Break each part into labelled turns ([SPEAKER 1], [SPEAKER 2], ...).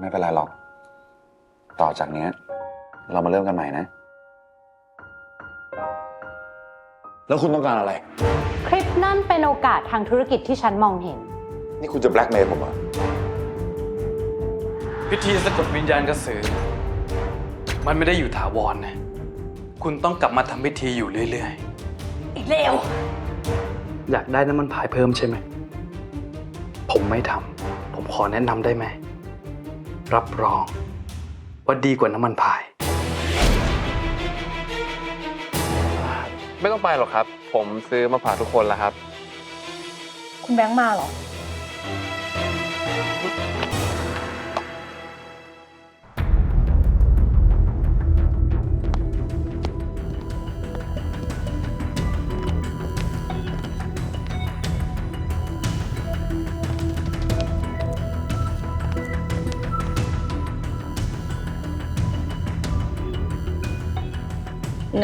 [SPEAKER 1] ไม่เป็นไรหรอก ต่อ
[SPEAKER 2] จากเนี้ยเรามาเริ่มกันใหม่นะ แล้วคุณต้องการอะไร
[SPEAKER 3] คลิปนั่นเป็นโอกาสทางธุรกิจที่ฉันมองเห็น
[SPEAKER 2] นี่คุณจะแบล็กเมย์ผมเหรอ
[SPEAKER 4] พิธีสะกดวิญญาณกระสือ มันไม่ได้อยู่ถาวรนะ คุณต้องกลับมาทำพิธีอยู่เรื่อยๆ
[SPEAKER 1] เร็ว
[SPEAKER 4] อยากได้น้ำมันพายเพิ่มใช่ไหม ผมไม่ทำ ผมขอแนะนำได้ไหม รับรองว่าดีกว่าน้ำมันพาย
[SPEAKER 5] ไม่ต้องไปหรอกครับ ผมซื้อมาฝากทุกคนแล้วครับ
[SPEAKER 6] คุณแบงค์มาเหรอ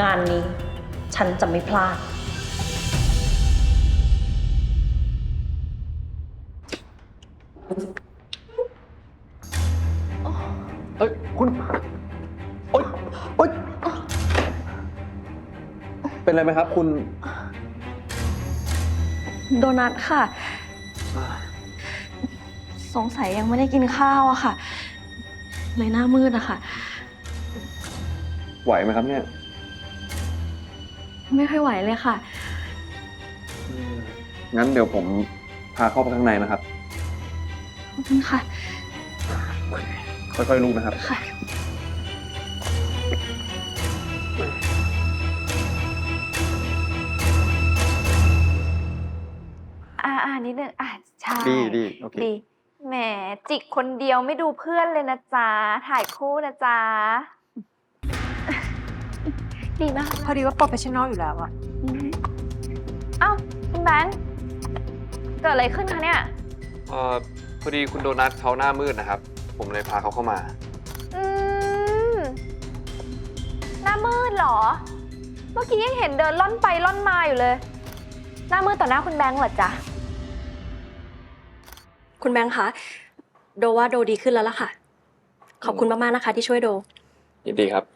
[SPEAKER 6] งานนี้ ฉันจะไม่พลาด
[SPEAKER 5] เอ้ยคุณโอ๊ยโอ๊ยเป็นอะไรไหมครับ คุณ
[SPEAKER 6] โดนัทค่ะ สงสัยยังไม่ได้กินข้าวอะค่ะ เลยหน้ามืดอะค่ะ
[SPEAKER 5] ไหวไหมครับเนี่ย
[SPEAKER 6] ไม่ค่อยไหวเลยค่ะ
[SPEAKER 5] งั้นเดี๋ยวผมพาเข้าไปข้างในนะครับ
[SPEAKER 6] ขอบคุณค่ะ
[SPEAKER 5] ค่อยๆลุกนะครับ
[SPEAKER 6] ค่ะ
[SPEAKER 7] อ่าอ่านิดนึงอะใช่
[SPEAKER 5] ดีดีโอเค
[SPEAKER 7] ดีแหมจิกคนเดียวไม่ดูเพื่อนเลยนะจ๊ะ ถ่ายคู่นะจ๊ะ ดีมาก
[SPEAKER 8] พอดีว่าโปรเฟชชั่นอลอยู่แล้วอะ
[SPEAKER 7] อืมเอ้าคุณแบงค์เกิดอะไรขึ้นคะเนี่ย
[SPEAKER 5] เอ่อพอดีคุณโดนัทเขาหน้ามืดนะครับ ผมเลยพาเขาเข้ามา
[SPEAKER 7] อืม หน้ามืดเหรอ เมื่อกี้ยังเห็นเดินล่อนไปล่อนมาอยู่เลย หน้ามืดต่อหน้าคุณแบงค์เหรอจ๊ะ
[SPEAKER 6] คุณแบงค์คะ โดว่าโดดีขึ้นแล้วล่ะค่ะ ขอบคุณมากๆนะคะที่ช่วยโด
[SPEAKER 5] ยินดีครับ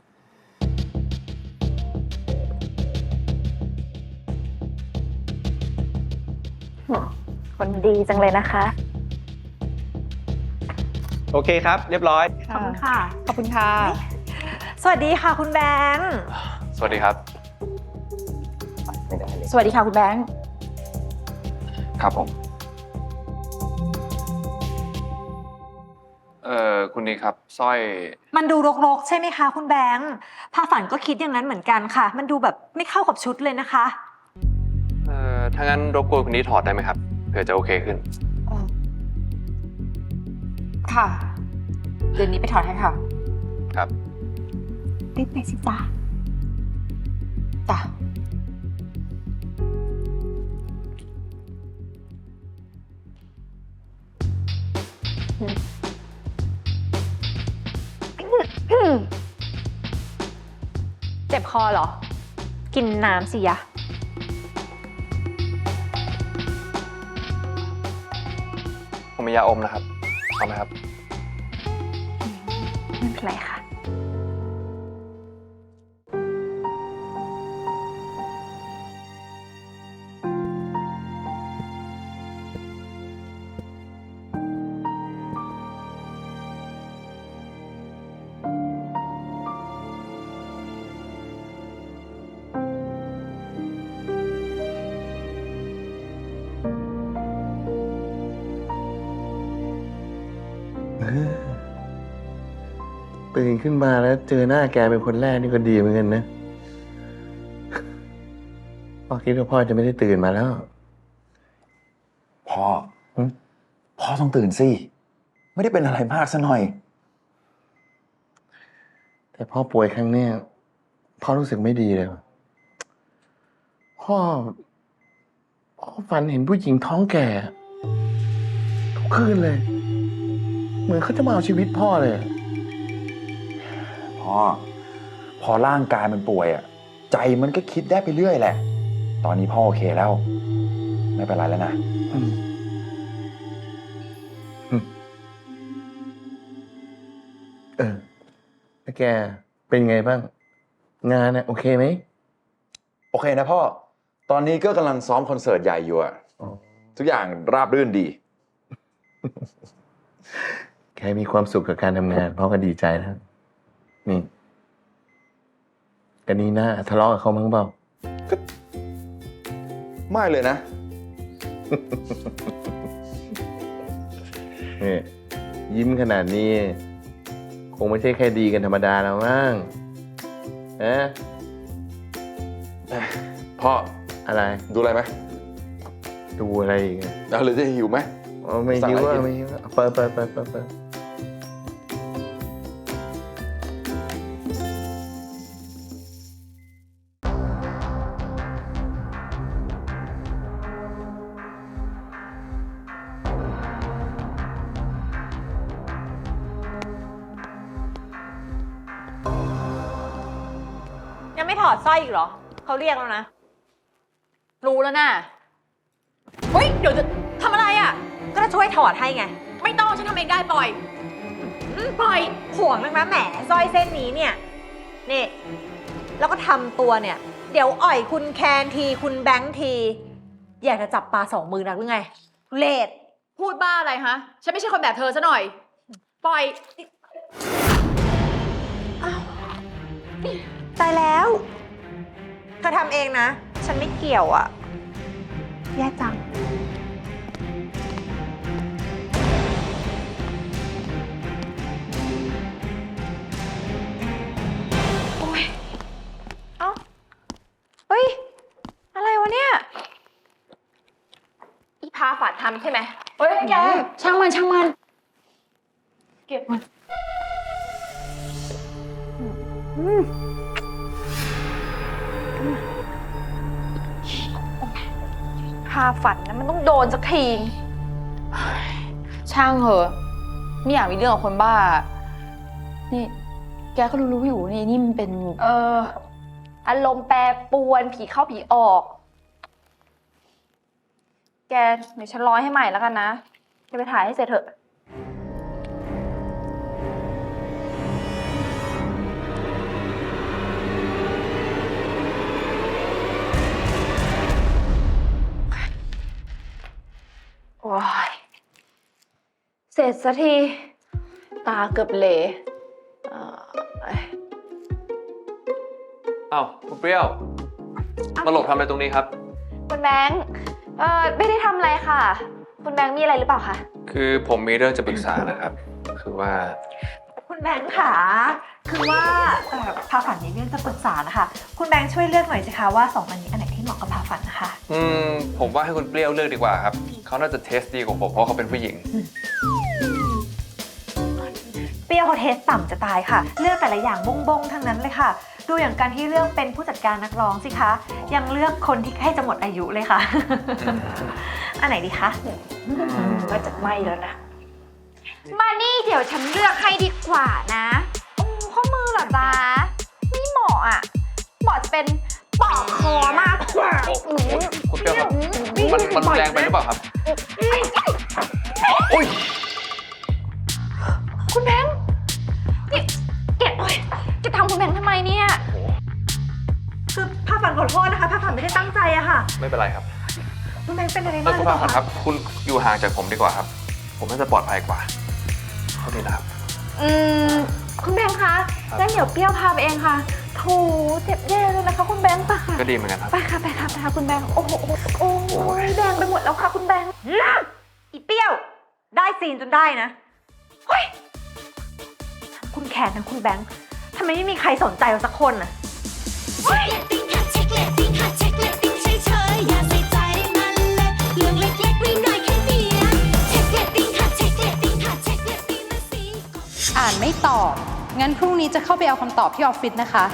[SPEAKER 7] คนดีจังเลยนะคะ
[SPEAKER 9] โอเคครับ เรียบร้อย
[SPEAKER 8] ขอบคุณค่ะ ขอบคุณค่ะ สวัสดีค่ะคุณแบงค์
[SPEAKER 5] สวัสดีครับ
[SPEAKER 8] สวัสดีค่ะคุณแบงค์
[SPEAKER 5] ครับผม เอ่อคุณนีครับสร้อย
[SPEAKER 8] มันดูรกๆ ใช่ไหมคะ คุณแบงค์พาฝันก็คิดอย่างนั้นเหมือนกันค่ะ มันดูแบบไม่เข้ากับชุดเลยนะคะ
[SPEAKER 5] เอ่อ ถ้างั้นรบกวนคุณนี้ถอดได้ไหมครับ เผื่อจะโอเคขึ้น
[SPEAKER 7] ค่ะ เดือนนี้ไปถอดให้ค่ะ
[SPEAKER 5] ครับ
[SPEAKER 7] รีบไปสิจ้าจ้ะ
[SPEAKER 3] เจ็บคอเหรอ กินน้ำสิยะ
[SPEAKER 5] มียาอมนะครับเอาไหมครับ
[SPEAKER 7] ไม่เป็นไรค่ะ
[SPEAKER 9] ตื่นขึ้นมาแล้วเจอหน้าแกเป็นคนแรกนี่ก็ดีเหมือนกันนะพ่อคิดว่าพ่อจะไม่ได้ตื่นมาแล้ว
[SPEAKER 2] พ่อ
[SPEAKER 9] หึ
[SPEAKER 2] พ่อต้องตื่นสิ ไม่ได้เป็นอะไรมากซะหน่อย
[SPEAKER 9] แต่พ่อป่วยครั้งเนี้ยพ่อรู้สึกไม่ดีเลยว่ะพ่อพ่อฝันเห็นผู้หญิงท้องแก่ทุกคืนเลย เหมือนเขาจะมาเอาชีวิตพ่อเลย
[SPEAKER 2] พ่อ พอร่างกายมันป่วยอะใจมันก็คิดได้ไปเรื่อยแหละ ตอนนี้พ่อโอเคแล้ว ไม่เป็นไรแล้วนะ
[SPEAKER 9] อืมอืมเออแล้วแกเป็นไงบ้าง งานน่ะโอเคไหม
[SPEAKER 2] โอเคนะพ่อ ตอนนี้ก็กำลังซ้อมคอนเสิร์ตใหญ่อยู่อะ
[SPEAKER 9] อ๋อ
[SPEAKER 2] ทุกอย่างราบรื่นดี
[SPEAKER 9] แกมีความสุขกับการทำงานพ่อก็ดีใจแล้ว นี่กันนี้หน้าทะเลาะกับเขามั้งเปล่า
[SPEAKER 2] ไม่เลยนะ
[SPEAKER 9] เนี่ยยิ้มขนาดนี้ คงไม่ใช่แค่ดีกันธรรมดาแล้วมั้งเอ๊ะ
[SPEAKER 2] พ่อ
[SPEAKER 9] อะไร
[SPEAKER 2] ดูอะไรไหม
[SPEAKER 9] ดูอะไรอีกอะ
[SPEAKER 2] เอาหรือจะหิวไหม
[SPEAKER 9] อ๋อไม่
[SPEAKER 2] สั่ง
[SPEAKER 9] หิว
[SPEAKER 2] อะไร
[SPEAKER 9] อะ
[SPEAKER 2] กิน
[SPEAKER 9] ไม่หิวอะเปิดเปิดเปิดเปิดเปิด
[SPEAKER 8] อดสร้อยอีกเหรอ เขาเรียกแล้วนะ
[SPEAKER 7] รู้แล้วน่ะเฮ้ย เดี๋ยวจะทำอะไรอะ
[SPEAKER 8] ก็จะช่วยถอดให้ไง
[SPEAKER 7] ไม่ต้องฉันทำเองได้ปล่อยอืมปล่อย
[SPEAKER 8] ห่วงนักนะแหมสร้อยเส้นนี้เนี่ย นี่ แล้วก็ทำตัวเนี่ย เดี๋ยวอ่อยคุณแคนที คุณแบงค์ที อยากจะจับปลาสองมือนักหรือไงเลด
[SPEAKER 7] พูดบ้าอะไรฮะ ฉันไม่ใช่คนแบบเธอซะหน่อย ปล่อย
[SPEAKER 8] ตายแล้ว เธอทำเองนะ ฉันไม่เกี่ยวอะแย่จัง โอ้ย เอ้า เฮ้ย อะไรวะเนี่ย อีพาฝาดทำใช่ไหม
[SPEAKER 7] เฮ้ยแก ช่างมันช่างมัน เก็บมัน
[SPEAKER 8] พา ฝันนะมันต้องโดนสักที
[SPEAKER 10] ช่างเหอะไม่อยากมีเรื่องกับคนบ้า นี่ แกก็รู้ๆอยู่นี่นี่มันเป็น
[SPEAKER 7] เออ อารมณ์แปรปรวนผีเข้าผีออก แกเดี๋ยวฉันร้อยให้ใหม่แล้วกันนะ จะไปถ่ายให้เสร็จเถอะ โอ้ยเสร็จสักที ตาเกือบเหลเอ่อเอ้ย
[SPEAKER 5] เอ้าคุณเปรี้ยว มาหลบทำอะไรตรงนี้ครับ
[SPEAKER 7] คุณแบงค์เอ่อไม่ได้ทำอะไรค่ะ คุณแบงค์มีอะไรหรือเปล่าคะ
[SPEAKER 5] คือผมมีเรื่องจะปรึกษานะครับ คือว่า
[SPEAKER 8] คุณแบงค์ค่ะ คือว่าเอ่อพาฝันมีเรื่องจะปรึกษานะคะ คุณแบงค์ช่วยเลือกหน่อยสิคะว่าสองอันนี้อันไหนที่เหมาะกับพาฝันนะคะ
[SPEAKER 5] อืม ผมว่าให้คุณเปรี้ยวเลือกดีกว่าครับ เขาน่าจะเทสดีกว่าผมเพราะเขาเป็นผู้หญิง
[SPEAKER 8] เปรี้ยวเขาเทสต่ำจะตายค่ะ เลือกแต่ละอย่างบงบงๆทั้งนั้นเลยค่ะ ดูอย่างการที่เลือกเป็นผู้จัดการนักร้องสิคะ ยังเลือกคนที่ใกล้จะหมดอายุเลยค่ะ อันไหนดีคะว่าจะไม่แล้วนะ
[SPEAKER 7] มานี่เดี๋ยวฉันเลือกให้ดีกว่านะอืมข้อมือเหรอจ๊ะไม่เหมาะอะ เหมาะจะเป็นป อกคอมากกว่าอืม
[SPEAKER 5] คุณเปรี้ยวครับมันมันรุนแรงไปหรือเปล่าครับ อุ้ย
[SPEAKER 7] คุณแบงค์นี่แกโอ๊ยจะทำคุณแบงค์ทำไมเนี่ย
[SPEAKER 8] คือผ้าฝันขอโทษนะคะผ้าฝันไม่ได้ตั้งใจอะค่ะ
[SPEAKER 5] ไม่เป็นไรครับ
[SPEAKER 8] คุณแบงค์เป็นอะไร
[SPEAKER 5] เออ
[SPEAKER 8] มากห
[SPEAKER 5] คุ
[SPEAKER 8] รื
[SPEAKER 5] ณ
[SPEAKER 8] อเป
[SPEAKER 5] ฟ้า
[SPEAKER 8] ล่า
[SPEAKER 5] ฝัน
[SPEAKER 8] คะ
[SPEAKER 5] ครับ คุณอยู่ห่างจากผมดีกว่าครับ ผมน่าจะปลอดภัยกว่าโทษทีนะครับ
[SPEAKER 7] อืม คุณแบงค์คะงั้นเดี๋ยวเปรี้ยวพาไปเองค่ะ โถเจ็บแย่เลยนะคะคุณแบงค์ปะค่ะ
[SPEAKER 5] ก็ดีเหมือนกันครับ
[SPEAKER 7] ไปค่ะไปค่ะไปค่ะคุณแบงค์โอ้โหโอ้โหโอ้ยแดงไปหมดแล้วค่ะคุณแบงค์
[SPEAKER 8] อีเปรี้ยว ได้ซีนจนได้นะเฮ้ยทั้งคุณแคนทั้งคุณแบงค์ทำไมไม่มีใครสนใจเราสักคนอะ
[SPEAKER 11] เช็คเลตติ้งค่ะเช็คเลตติ้งค่ะเช็คเลตติ้งเฉยๆอย่าใส่ใจมันเลยเรื่องเล็กๆน้อยๆแค่เนี้ยเช็คเลตติ้งค่ะเช็คเลตติ้งค่ะเช็คเลตติ้งนะสิ
[SPEAKER 3] อ่านไม่ตอบ งั้นพรุ่งนี้จะเข้าไปเอาคำตอบที่ออฟฟิศนะคะ